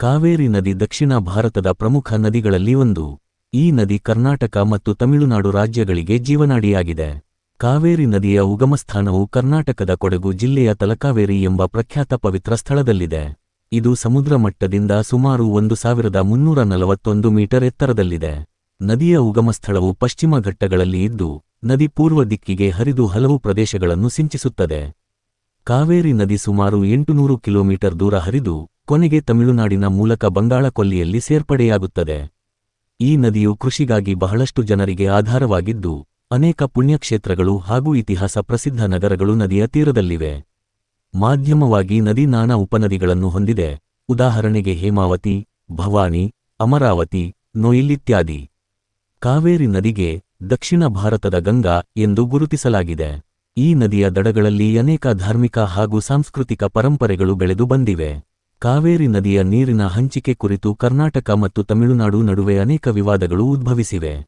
ಕಾವೇರಿ ನದಿ ದಕ್ಷಿಣ ಭಾರತದ ಪ್ರಮುಖ ನದಿಗಳಲ್ಲಿ ಒಂದು. ಈ ನದಿ ಕರ್ನಾಟಕ ಮತ್ತು ತಮಿಳುನಾಡು ರಾಜ್ಯಗಳಿಗೆ ಜೀವನಾಡಿಯಾಗಿದೆ. ಕಾವೇರಿ ನದಿಯ ಉಗಮಸ್ಥಾನವು ಕರ್ನಾಟಕದ ಕೊಡಗು ಜಿಲ್ಲೆಯ ತಲಕಾವೇರಿ ಎಂಬ ಪ್ರಖ್ಯಾತ ಪವಿತ್ರ ಸ್ಥಳದಲ್ಲಿದೆ. ಇದು ಸಮುದ್ರ ಮಟ್ಟದಿಂದ ಸುಮಾರು ಒಂದು ಸಾವಿರದ ಮುನ್ನೂರ ನಲವತ್ತೊಂದು ಮೀಟರ್ ಎತ್ತರದಲ್ಲಿದೆ. ನದಿಯ ಉಗಮಸ್ಥಳವು ಪಶ್ಚಿಮ ಘಟ್ಟಗಳಲ್ಲಿ ಇದ್ದು, ನದಿ ಪೂರ್ವ ದಿಕ್ಕಿಗೆ ಹರಿದು ಹಲವು ಪ್ರದೇಶಗಳನ್ನು ಸಿಂಚಿಸುತ್ತದೆ. ಕಾವೇರಿ ನದಿ ಸುಮಾರು ಎಂಟುನೂರು ಕಿಲೋಮೀಟರ್ ದೂರ ಹರಿದು ಕೊನೆಗೆ ತಮಿಳುನಾಡಿನ ಮೂಲಕ ಬಂಗಾಳ ಕೊಲ್ಲಿಯಲ್ಲಿ ಸೇರ್ಪಡೆಯಾಗುತ್ತದೆ. ಈ ನದಿಯು ಕೃಷಿಗಾಗಿ ಬಹಳಷ್ಟು ಜನರಿಗೆ ಆಧಾರವಾಗಿದ್ದು, ಅನೇಕ ಪುಣ್ಯಕ್ಷೇತ್ರಗಳು ಹಾಗೂ ಇತಿಹಾಸ ಪ್ರಸಿದ್ಧ ನಗರಗಳು ನದಿಯ ತೀರದಲ್ಲಿವೆ. ಮಾಧ್ಯಮವಾಗಿ ನದಿ ನಾನಾ ಉಪನದಿಗಳನ್ನು ಹೊಂದಿದೆ. ಉದಾಹರಣೆಗೆ ಹೇಮಾವತಿ, ಭವಾನಿ, ಅಮರಾವತಿ ನೊಯಿಲಿತ್ಯಾದಿ ಕಾವೇರಿ ನದಿಗೆ ದಕ್ಷಿಣ ಭಾರತದ ಗಂಗಾ ಎಂದು ಗುರುತಿಸಲಾಗಿದೆ. ಈ ನದಿಯ ದಡಗಳಲ್ಲಿ ಅನೇಕ ಧಾರ್ಮಿಕ ಹಾಗೂ ಸಾಂಸ್ಕೃತಿಕ ಪರಂಪರೆಗಳು ಬೆಳೆದು ಬಂದಿವೆ. ಕಾವೇರಿ ನದಿಯ ನೀರಿನ ಹಂಚಿಕೆ ಕುರಿತು ಕರ್ನಾಟಕ ಮತ್ತು ತಮಿಳುನಾಡು ನಡುವೆ ಅನೇಕ ವಿವಾದಗಳು ಉದ್ಭವಿಸಿವೆ.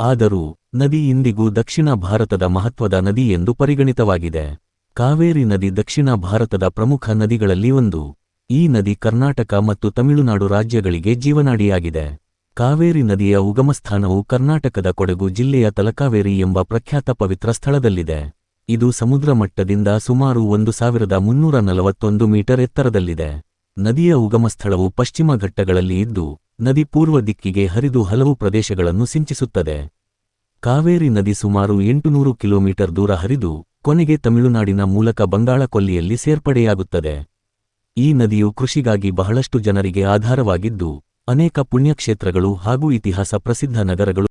ಆದರೂ, ನದಿ ಇಂದಿಗೂ ದಕ್ಷಿಣ ಭಾರತದ ಮಹತ್ವದ ನದಿ ಎಂದು ಪರಿಗಣಿತವಾಗಿದೆ. ಕಾವೇರಿ ನದಿ ದಕ್ಷಿಣ ಭಾರತದ ಪ್ರಮುಖ ನದಿಗಳಲ್ಲಿ ಒಂದು. ಈ ನದಿ ಕರ್ನಾಟಕ ಮತ್ತು ತಮಿಳುನಾಡು ರಾಜ್ಯಗಳಿಗೆ ಜೀವನಾಡಿಯಾಗಿದೆ. ಕಾವೇರಿ ನದಿಯ ಉಗಮಸ್ಥಾನವು ಕರ್ನಾಟಕದ ಕೊಡಗು ಜಿಲ್ಲೆಯ ತಲಕಾವೇರಿ ಎಂಬ ಪ್ರಖ್ಯಾತ ಪವಿತ್ರ ಸ್ಥಳದಲ್ಲಿದೆ. ಇದು ಸಮುದ್ರ ಮಟ್ಟದಿಂದ ಸುಮಾರು ಒಂದು ಸಾವಿರದ ಮುನ್ನೂರ ನಲವತ್ತೊಂದು ಮೀಟರ್ ಎತ್ತರದಲ್ಲಿದೆ. ನದಿಯ ಉಗಮಸ್ಥಳವು ಪಶ್ಚಿಮ ಘಟ್ಟಗಳಲ್ಲಿ ಇದ್ದು, ನದಿ ಪೂರ್ವ ದಿಕ್ಕಿಗೆ ಹರಿದು ಹಲವು ಪ್ರದೇಶಗಳನ್ನು ಸಿಂಚಿಸುತ್ತದೆ. ಕಾವೇರಿ ನದಿ ಸುಮಾರು ಎಂಟುನೂರು ಕಿಲೋಮೀಟರ್ ದೂರ ಹರಿದು, ಕೊನೆಗೆ ತಮಿಳುನಾಡಿನ ಮೂಲಕ ಬಂಗಾಳ ಕೊಲ್ಲಿಯಲ್ಲಿ ಸೇರ್ಪಡೆಯಾಗುತ್ತದೆ. ಈ ನದಿಯು ಕೃಷಿಗಾಗಿ ಬಹಳಷ್ಟು ಜನರಿಗೆ ಆಧಾರವಾಗಿದ್ದು, ಅನೇಕ ಪುಣ್ಯಕ್ಷೇತ್ರಗಳು ಹಾಗೂ ಇತಿಹಾಸ ಪ್ರಸಿದ್ಧ ನಗರಗಳು